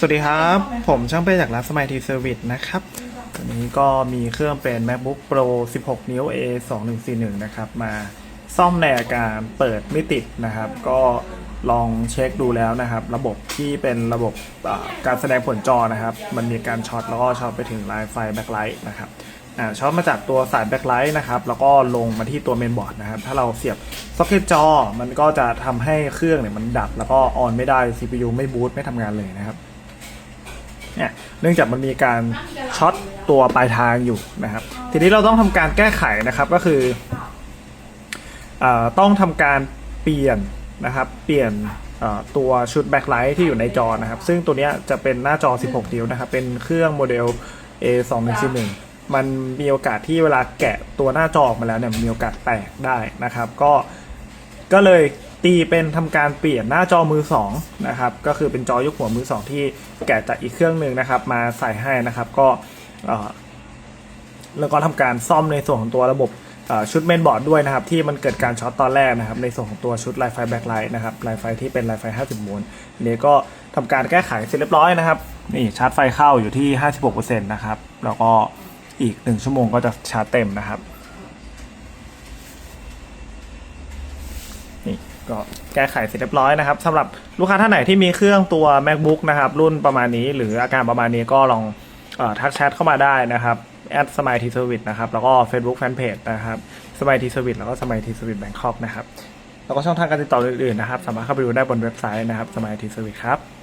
สวัสดีครับ ผมช่างเป้จากร้านสมัยทีเซอร์วิสนะครับวันนี้ก็มีเครื่องเป็น MacBook Pro 16 นิ้ว A 2 1 4 1นะครับ มาซ่อมในอาการเปิดไม่ติดนะครับ ก็ลองเช็คดูแล้วนะครับ ระบบที่เป็นระบบการแสดงผลจอนะครับ มันมีการช็อตแล้วก็ช็อตไปถึงไลน์ไฟแบ็คไลท์นะครับช็อตมาจากตัวสายแบ็คไลท์นะครับ แล้วก็ลงมาที่ตัวเมนบอร์ดนะครับ ถ้าเราเสียบซ็อกเก็ตจอ มันก็จะทำให้เครื่องเนี่ยมันดับ แล้วก็ออนไม่ได้ CPU ไม่บูตไม่ทำงานเลยนะครับ เนี่ยเนื่องจากมันมีการช็อตตัวปลายทางอยู่นะครับ ทีนี้เราต้องทำการแก้ไขนะครับก็คืออต้องทำการเปลี่ยนนะครับ เปลี่ยนตัวชุดแบ็คไลท์ที่อยู่ในจอนะครับ ซึ่งตัวนี้จะเป็นหน้าจอ 16 นิ้วนะครับ เป็นเครื่องโมเดล A211 มันมีโอกาสที่เวลาแกะตัวหน้าจอออกมาแล้วเนี่ยมีโอกาสแตกได้นะครับ ก็ก็เลย ตีเป็นทำการเปลี่ยนหน้าจอมือ2นะครับก็คือเป็นจอยกหัวมือ 2 ที่แกะจากอีกเครื่องหนึ่งนะครับ มาใส่ให้นะครับ ก็อ่อแล้วก็ทำการซ่อมในส่วนของตัวระบบชุดเมนบอร์ดด้วยนะครับ ที่มันเกิดการช็อตตอนแรกนะครับ ในส่วนของตัวชุดไลไฟแบ็คไลท์นะครับไลไฟที่เป็นไลไฟ50โวลต์นี้ก็ทำการแก้ไขเสร็จเรียบร้อยนะครับนี่ชาร์จไฟเข้าอยู่ที่ 56%นะครับ แล้วก็อีก 1 ชั่วโมงก็จะชาร์จเต็มนะครับนี่ ก็แก้ไขเสร็จเรียบร้อยนะครับสำหรับลูกค้าท่านไหนที่มีเครื่องตัว macbook นะครับรุ่นประมาณนี้ หรืออาการประมาณนี้ก็ลองออทักแชทเข้ามาได้นะครับแอดสมัยทีเซอร์วิสนะครับแล้วก็ Facebook Fanpage นะครับสมัยทีเซอร์วิสแล้วก็สมัยทีเซอร์วิสแบงคอกนะครับแล้วก็ช่องทางการติดต่ออื่นๆนะครับ สามารถเข้าไปดูได้บนเว็บไซต์นะครับสมัยทีเซอร์วิสครับ